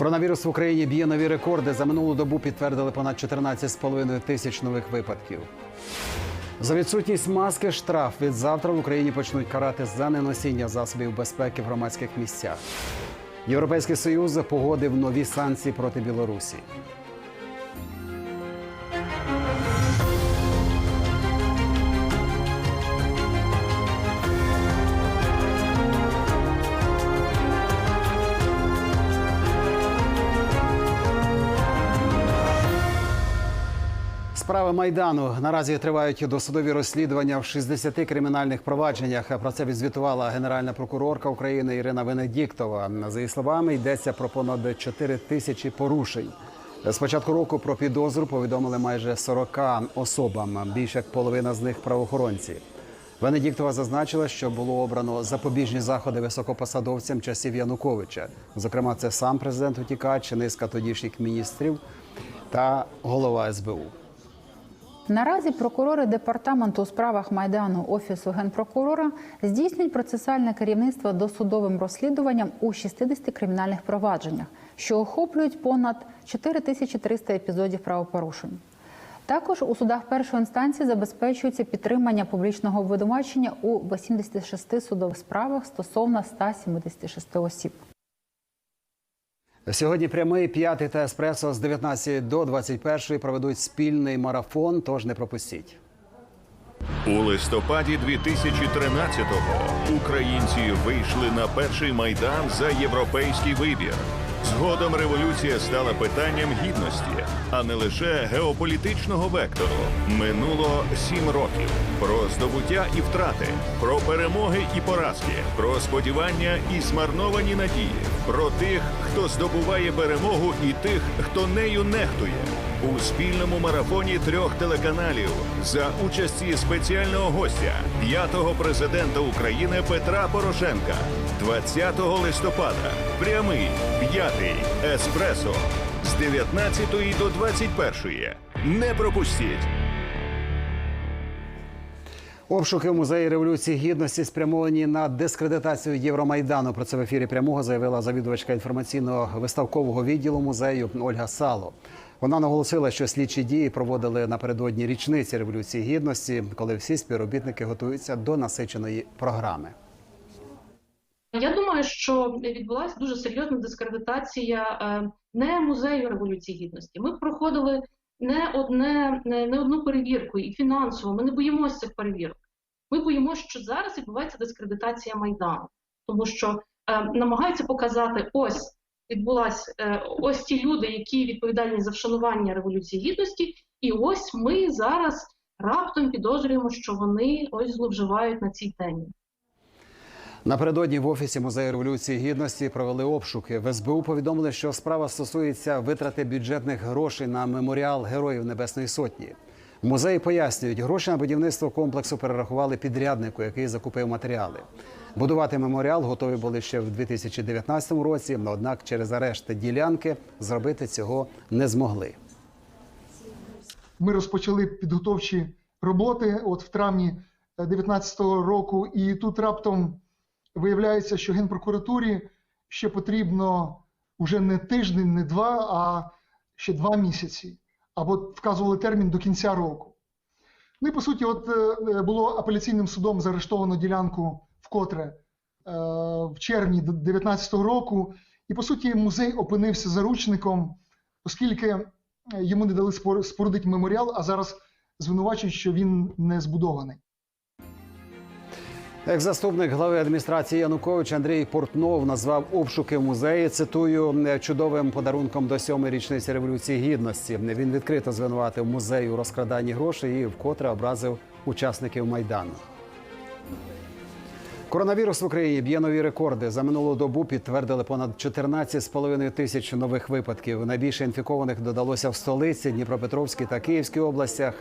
Коронавірус в Україні б'є нові рекорди. За минулу добу підтвердили понад 14,5 тисяч нових випадків. За відсутність маски штраф від завтра в Україні почнуть карати за неносіння засобів безпеки в громадських місцях. Європейський союз погодив нові санкції проти Білорусі. Справи майдану наразі тривають досудові розслідування в 60 кримінальних провадженнях. Про це відзвітувала генеральна прокурорка України Ірина Венедіктова. За її словами, йдеться про понад 4 тисячі порушень. З початку року про підозру повідомили майже 40 особам. Більше як половина з них правоохоронці. Венедіктова зазначила, що було обрано запобіжні заходи високопосадовцям часів Януковича. Зокрема, це сам президент утікач, низка тодішніх міністрів та голова СБУ. Наразі прокурори департаменту у справах майдану офісу генпрокурора здійснюють процесуальне керівництво досудовим розслідуванням у 60 кримінальних провадженнях, що охоплюють понад 4300 епізодів правопорушень. Також у судах першої інстанції забезпечується підтримання публічного обвинувачення у 86 судових справах стосовно 176 осіб. Сьогодні прямий п'ятий та еспресо з 19 до 21 проведуть спільний марафон. Тож не пропустіть. У листопаді 2013-го українці вийшли на перший майдан за європейський вибір. Згодом революція стала питанням гідності, а не лише геополітичного вектору. Минуло сім років про здобуття і втрати, про перемоги і поразки, про сподівання і змарновані надії, про тих, хто здобуває перемогу, і тих, хто нею нехтує. У спільному марафоні трьох телеканалів за участі спеціального гостя п'ятого президента України Петра Порошенка 20 листопада. Прямий п'ятий еспресо з 19 до 21. Не пропустіть. Обшуки в музеї революції гідності спрямовані на дискредитацію Євромайдану. Про це в ефірі прямого заявила завідувачка інформаційного виставкового відділу музею Ольга Сало. Вона наголосила, що слідчі дії проводили напередодні річниці революції гідності, коли всі співробітники готуються до насиченої програми. Я думаю, що відбулася дуже серйозна дискредитація е, не музею революції гідності. Ми проходили не одне не, не одну перевірку і фінансово. Ми не боїмося цих перевірок. Ми боїмося, що зараз відбувається дискредитація майдану, тому що е, намагаються показати ось. Відбулася е, ось ті люди, які відповідальні за вшанування революції гідності, і ось ми зараз раптом підозрюємо, що вони ось зловживають на цій темі. Напередодні в офісі музею революції гідності провели обшуки. В СБУ повідомили, що справа стосується витрати бюджетних грошей на меморіал Героїв Небесної Сотні. В музеї пояснюють, гроші на будівництво комплексу перерахували підряднику, який закупив матеріали. Будувати меморіал готові були ще в 2019 році, однак через арешт ділянки зробити цього не змогли. Ми розпочали підготовчі роботи от в травні 2019 року, і тут раптом виявляється, що Генпрокуратурі ще потрібно вже не тиждень, не два, а ще два місяці. Або вказували термін до кінця року. Ну і по суті, от е, було апеляційним судом заарештовано ділянку вкотре е, в червні 2019 року. І по суті, музей опинився заручником, оскільки йому не дали спор- спорудити меморіал, а зараз звинувачують, що він не збудований. Як глави адміністрації Януковича Андрій Портнов назвав обшуки в музеї. Цитую чудовим подарунком до сьомої річниці революції гідності. Він відкрито звинуватив музей у розкраданні грошей і вкотре образив учасників майдану. Коронавірус в Україні б'є нові рекорди. За минулу добу підтвердили понад 14,5 тисяч нових випадків. Найбільше інфікованих додалося в столиці, Дніпропетровській та Київській областях.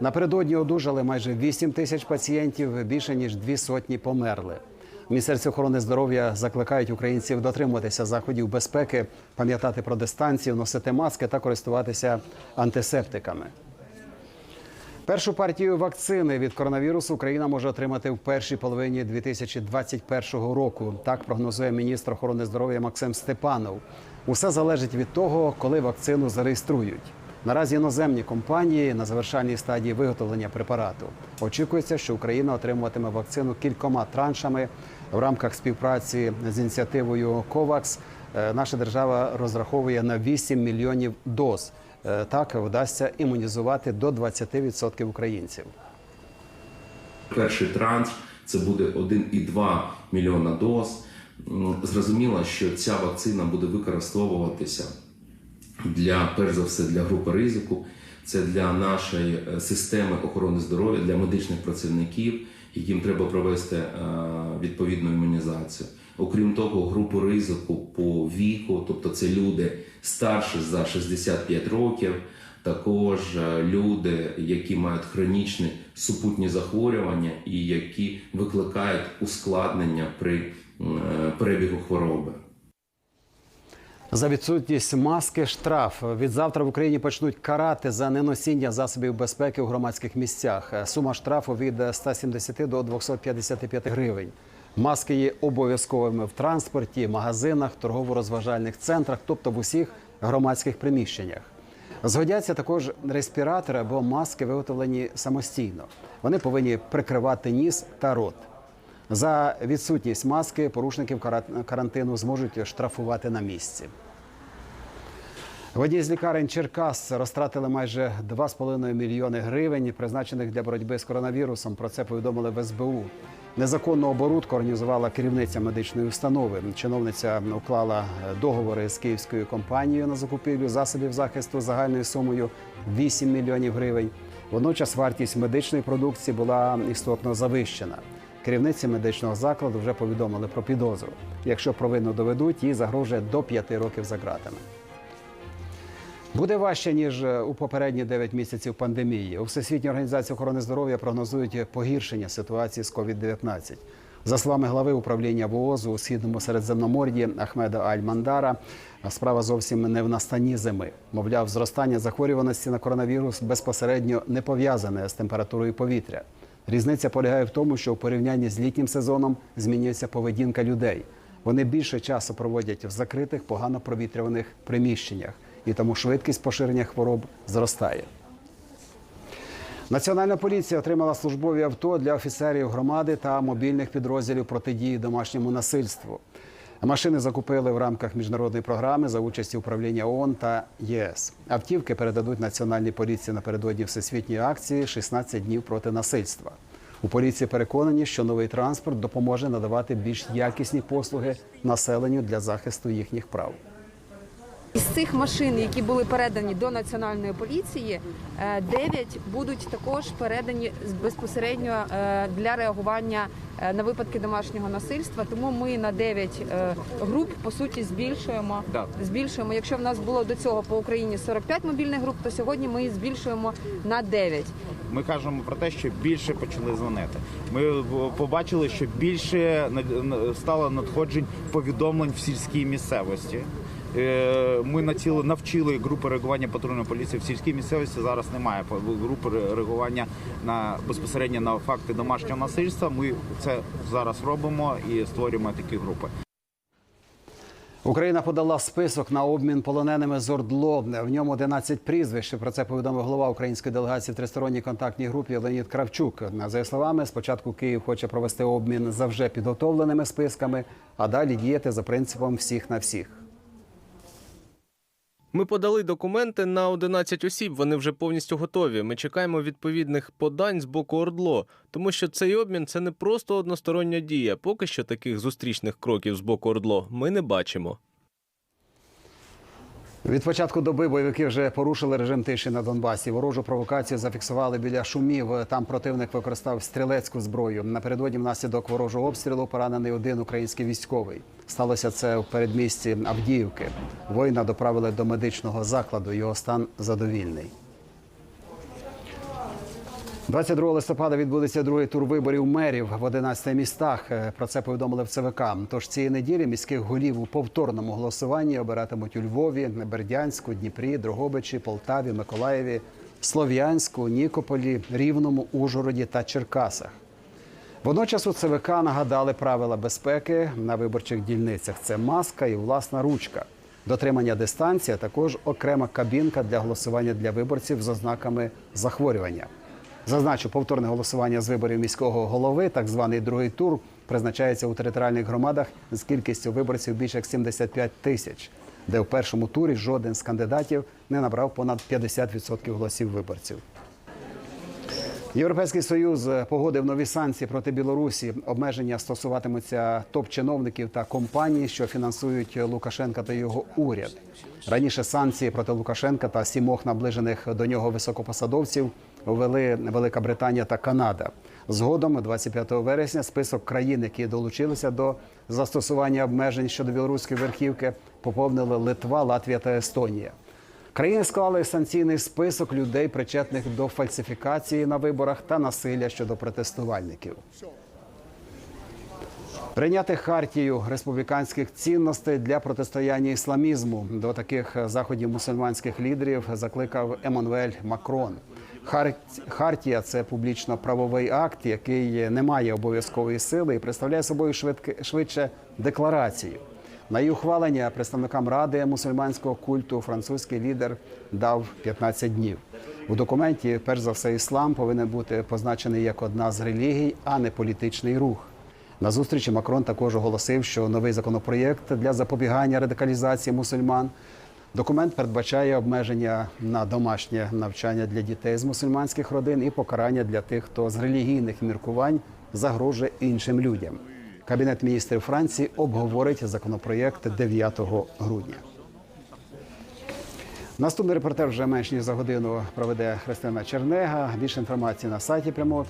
Напередодні одужали майже 8 тисяч пацієнтів. Більше ніж дві сотні померли. В Міністерстві охорони здоров'я закликають українців дотримуватися заходів безпеки, пам'ятати про дистанцію, носити маски та користуватися антисептиками. Першу партію вакцини від коронавірусу Україна може отримати в першій половині 2021 року. Так прогнозує міністр охорони здоров'я Максим Степанов. Усе залежить від того, коли вакцину зареєструють. Наразі іноземні компанії на завершальній стадії виготовлення препарату. Очікується, що Україна отримуватиме вакцину кількома траншами в рамках співпраці з ініціативою COVAX. е, Наша держава розраховує на 8 мільйонів доз. Е, Так вдасться імунізувати до 20% українців. Перший транш це буде 1,2 мільйона доз. Зрозуміло, що ця вакцина буде використовуватися для, перш за все, для групи ризику. Це для нашої е, системи охорони здоров'я, для медичних працівників, яким треба провести е, відповідну імунізацію. Окрім того, групу ризику по віку, тобто це люди старші за 65 років, також е, люди, які мають хронічні супутні захворювання і які викликають ускладнення при перебігу хвороби. За відсутність маски штраф від завтра в Україні почнуть карати за неносіння засобів безпеки у громадських місцях. Сума штрафу від 170 до 255 гривень. Маски є обов'язковими в транспорті, магазинах, торгово-розважальних центрах, тобто в усіх громадських приміщеннях. Згодяться також респіратори або маски, виготовлені самостійно. Вони повинні прикривати ніс та рот. За відсутність маски порушників кара- карантину зможуть штрафувати на місці. Водії з лікарень Черкас розтратили майже 2,5 мільйони гривень, призначених для боротьби з коронавірусом. Про це повідомили в СБУ. Незаконну оборудку організувала керівниця медичної установи. Чиновниця уклала договори з київською компанією на закупівлю засобів захисту загальною сумою 8 мільйонів гривень. Водночас вартість медичної продукції була істотно завищена. Керівниці медичного закладу вже повідомили про підозру. Якщо провину доведуть, їй загрожує до 5 років за ґратами. Буде важче ніж е, у попередні 9 місяців пандемії. У Всесвітній організації охорони здоров'я прогнозують погіршення ситуації з COVID-19. За словами глави управління ВООЗу у східному Середземномор'ї Ахмеда Аль-Мандара, справа зовсім не в настанні зими. Мовляв, зростання захворюваності на коронавірус безпосередньо не пов'язане з температурою повітря. Різниця полягає в тому, що у порівнянні з літнім сезоном змінюється поведінка людей. Вони більше часу проводять в закритих, погано провітрюваних приміщеннях, і тому швидкість поширення хвороб зростає. Національна поліція отримала службові авто для офіцерів громади та мобільних підрозділів протидії домашньому насильству. Машини закупили в рамках міжнародної програми за участі управління ООН та ЄС. Автівки передадуть національній поліції напередодні всесвітньої акції «16 днів проти насильства. У поліції переконані, що новий транспорт допоможе надавати більш якісні послуги населенню для захисту їхніх прав. Із цих машин, які були передані до національної поліції, 9 будуть також передані безпосередньо е, для реагування е, на випадки домашнього насильства. Тому ми на 9 е, груп по суті збільшуємо. Збільшуємо. Якщо в нас було до цього по Україні 45 мобільних груп, то сьогодні ми їх збільшуємо на 9. Ми кажемо про те, що більше почали дзвонити. Ми побачили, що більше стало надходжень повідомлень в сільській місцевості. Е, Ми націли навчили групи реагування патрульної поліції в сільській місцевості. Зараз немає групи реагування на безпосередньо на факти домашнього насильства. Ми це зараз робимо і створюємо такі групи. Україна подала список на обмін полоненими з ОРДЛО. В ньому 11 прізвищ. Про це повідомив голова української делегації в тристоронній контактній групі Леонід Кравчук. За словами, спочатку Київ хоче провести обмін за вже підготовленими списками, а далі діяти за принципом всіх на всіх. Ми подали документи на 11 осіб. Вони вже повністю готові. Ми чекаємо відповідних подань з боку ОРДЛО, тому що цей обмін це не просто одностороння дія. Поки що таких зустрічних кроків з боку ОРДЛО ми не бачимо. Від початку доби бойовики вже порушили режим тиші на Донбасі. Ворожу провокацію зафіксували біля шумів. Там противник використав стрілецьку зброю. Напередодні внаслідок ворожого обстрілу поранений один український військовий. Сталося це в передмісті Авдіївки. Воїна доправили до медичного закладу. Його стан задовільний. 22 листопада відбудеться другий тур виборів мерів в 11 містах. Е, Про це повідомили в ЦВК. Тож цієї неділі міських голів у повторному голосуванні обиратимуть у Львові, Бердянську, Дніпрі, Дрогобичі, Полтаві, Миколаєві, Слов'янську, Нікополі, Рівному, Ужгороді та Черкасах. Водночас у ЦВК нагадали правила безпеки на виборчих дільницях. Це маска і власна ручка. дотримання дистанції, а також окрема кабінка для голосування для виборців з ознаками захворювання. Зазначу, повторне голосування з виборів міського голови, так званий другий тур, призначається у територіальних громадах з кількістю виборців більше як 75 тисяч, де в першому турі жоден з кандидатів не набрав понад 50% голосів виборців. Європейський союз погодив нові санкції проти Білорусі. Обмеження стосуватимуться топ-чиновників та компаній, що фінансують Лукашенка та його уряд. Раніше санкції проти Лукашенка та сімох наближених до нього високопосадовців ввели Велика Британія та Канада. Згодом, 25 вересня, список країн, які долучилися до застосування обмежень щодо білоруської верхівки, поповнили Литва, Латвія та Естонія. Країни склали санкційний список людей, причетних до фальсифікації на виборах та насилля щодо протестувальників. Прийняти хартію республіканських цінностей для протистояння ісламізму до таких заходів мусульманських лідерів закликав Еммануель Макрон. Хар- Хартія це публічно-правовий акт, який не має обов'язкової сили і представляє собою швидше декларацію. На її ухвалення представникам ради мусульманського культу французький лідер дав 15 днів. У документі, перш за все, іслам повинен бути позначений як одна з релігій, а не політичний рух. На зустрічі Макрон також оголосив, що новий законопроєкт для запобігання радикалізації мусульман. Документ передбачає обмеження на домашнє навчання для дітей з мусульманських родин і покарання для тих, хто з релігійних міркувань загрожує іншим людям. Кабінет міністрів Франції обговорить законопроєкт 9 грудня. Наступний репортер вже менш ніж за годину проведе Христина Чернега. Більше інформації на сайті прямого